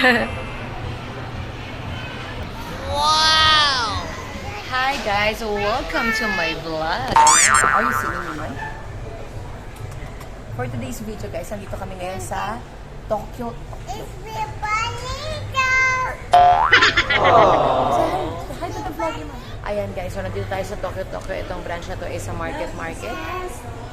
Wow! Hi, guys! Welcome to my vlog! Are you seeing me man? For today's video, guys, nandito kami ngayon sa Tokyo. It's the bonito! Hi to the vlog, Ayan, guys. So, nandito tayo sa Tokyo, Tokyo. Itong branch na to is sa Market Market.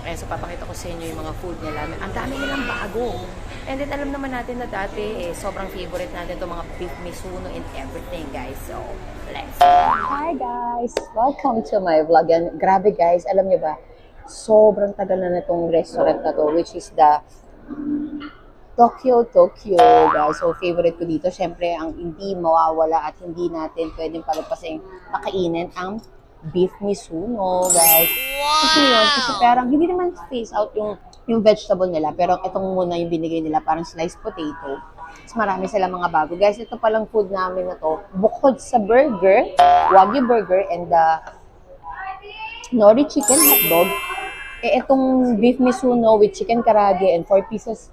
Ayan, so papakita ko sa inyo yung mga food nila. Ang dami nilang bago. And then, alam naman natin na dati, eh, sobrang favorite natin itong mga beef misuno and everything, guys. So, let's Hi, guys! Welcome to my vlog. Yan, grabe, guys. Alam niyo ba, sobrang tagal na itong restaurant na to, which is the Tokyo, Tokyo, guys. So, favorite ko dito, syempre, ang hindi mawawala at hindi natin pwedeng palagpasin nakainin ang beef misuno, guys. Kasi yun, kasi parang hindi naman face out yung yung vegetable nila, pero itong muna yung binigay nila, parang sliced potato. Tapos marami silang mga bago. Guys, ito palang food namin na to, bukod sa burger, Wagyu burger, and the nori chicken hotdog, eh itong beef misuno with chicken karage and 4 pieces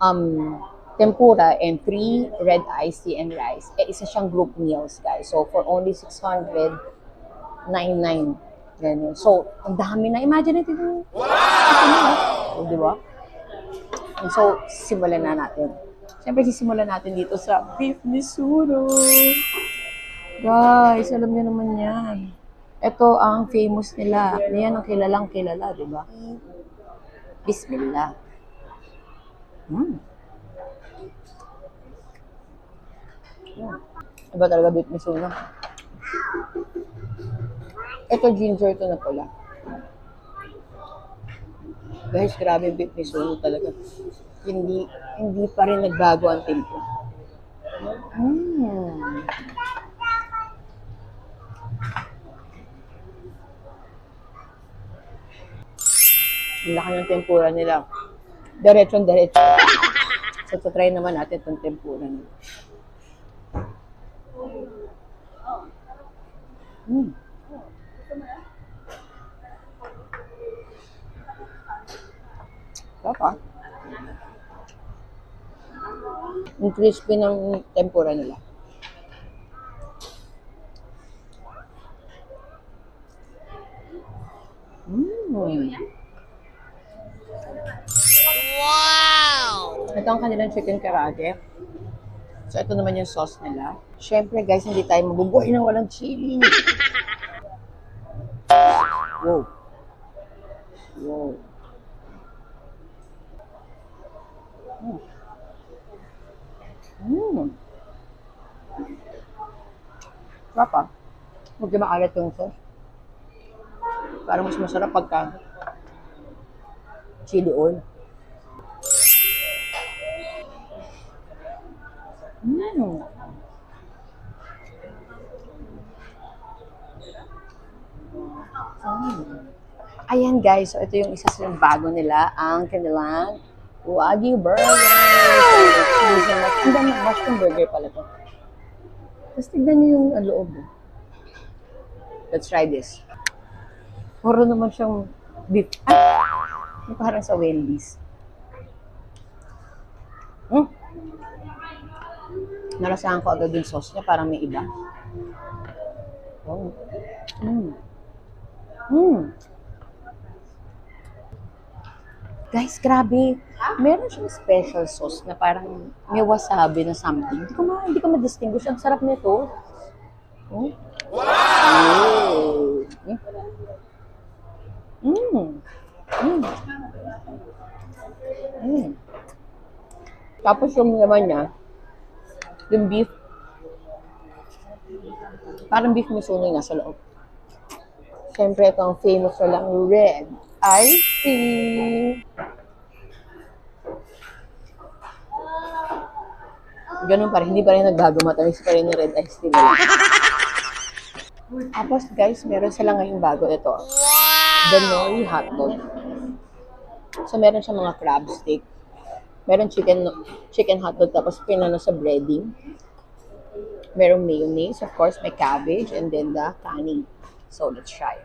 um tempura and 3 red iced tea and rice. Eh isa siyang group meals, guys. So for only 699 Ganun. So, ang dami na. Imagine natin. Wow! di ba? And so, simulan na natin. Siyempre, sisimulan natin dito sa beef misuno. Guys, alam niyo naman yan. Ito ang famous nila. Yan ang kilalang kilala, di ba? Bismillah. Mm. Mm. Iba talaga beef misuno. Ito ginger to na pula. Guys, grabe yung beef misuno talaga. Hindi hindi pa rin nagbago ang timpla. Mm. Ang laki ng tempura nila. Diretsong diretso. So, try naman natin itong tempura nila. Mm. Ah. Yung crispy ng tempura nila. Mm. Wow! Ito ang kanilang chicken karage. So, ito naman yung sauce nila. Siyempre, guys, hindi tayo mabubuhay ng walang chili. Wow. Wow. Mm. Sarap ah. Huwag di maalat yung sauce. Parang mas masarap pagka chili oil. Mm. Mm. Ayan guys, so ito yung isa sa bago nila, ang kanilang Wagyu Burger. Ang dami, mushroom burger pala to. Tapos tignan niyo yung uh, loob. oh. Let's try this. Puro naman siyang beef. Ah! Parang sa Wendy's. Mm. Nalasahan ko agad yung sauce niya, parang may iba. Oh. Mm. Mm. Guys, grabe. Meron siyang special sauce na parang may wasabi na something. Hindi ko ma, hindi ko ma-distinguish. Ang sarap nito. Oh. Wow! Mm. Mm. Mm. Tapos yung naman niya, yung beef, parang beef misuno yung nasa loob. Siyempre, ito ang famous na lang, red tea. Ganun pa rin, hindi pa rin nagbago matamis pa rin yung red iced tea nila. Tapos guys, meron sila ngayong bago ito. The Nori hotdog. So meron siya mga crab stick. Meron chicken chicken hotdog tapos pinano sa breading. Merong mayonnaise, of course, may cabbage, and then the kanin. So let's try.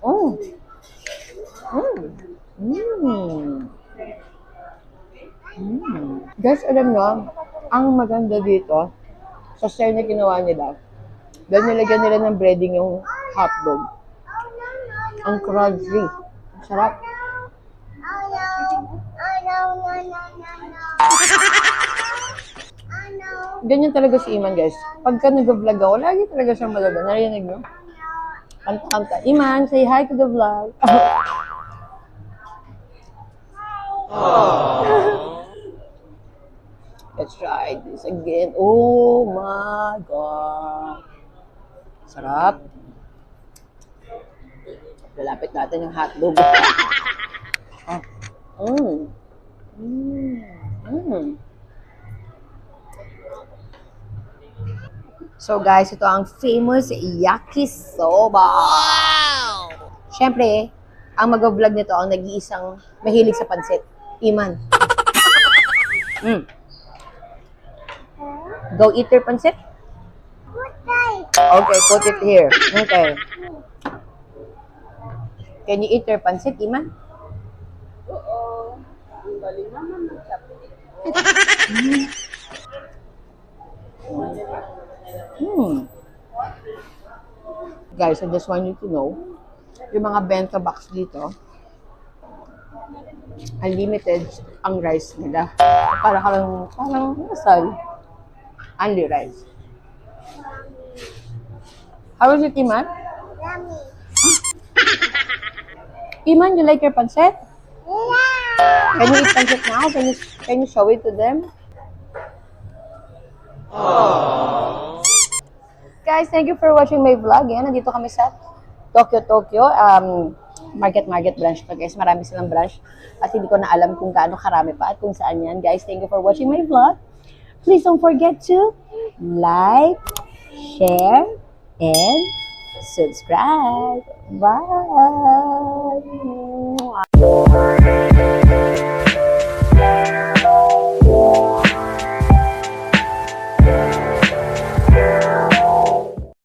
Oh. Mm. Mm. Mm. Guys, alam nyo, ang maganda dito, sa style na ginawa nila, dahil nilagyan nila ng breading yung hotdog. Ang crunchy. Sarap. Oh no. Oh no, no, no, no, no. Ganyan talaga si Iman, guys. Pagka nag-vlog ako, lagi talaga siyang malaba. Narinig nyo? Kanta-kanta. Iman, say hi to the vlog. Let's try this again. Oh my God. Sarap. Lalapit natin yung hotdog. ah. Mm. Mm. Mm. So guys, ito ang famous yakisoba. Wow! Siyempre, ang mag-vlog nito ang nag-iisang mahilig sa pansit. Iman. mm. Go eat your pansit? Okay, put it here. Okay. Can you eat your pansit, Iman? Hmm. Guys, I just want you to know, yung mga bento box dito, unlimited ang rice nila. Para parang, parang nasal. Only rice. How is it, Iman? Yummy. Iman, you like your pancit? Yeah. Can you eat pancit now? Can you, can you show it to them? Guys, thank you for watching my vlog. Yan, nandito kami sa Tokyo, Tokyo. Um, market, market branch to, guys. Marami silang branch. At hindi ko na alam kung gaano karami pa at kung saan yan. Guys, thank you for watching my vlog. Please don't forget to like, share, and subscribe. Bye!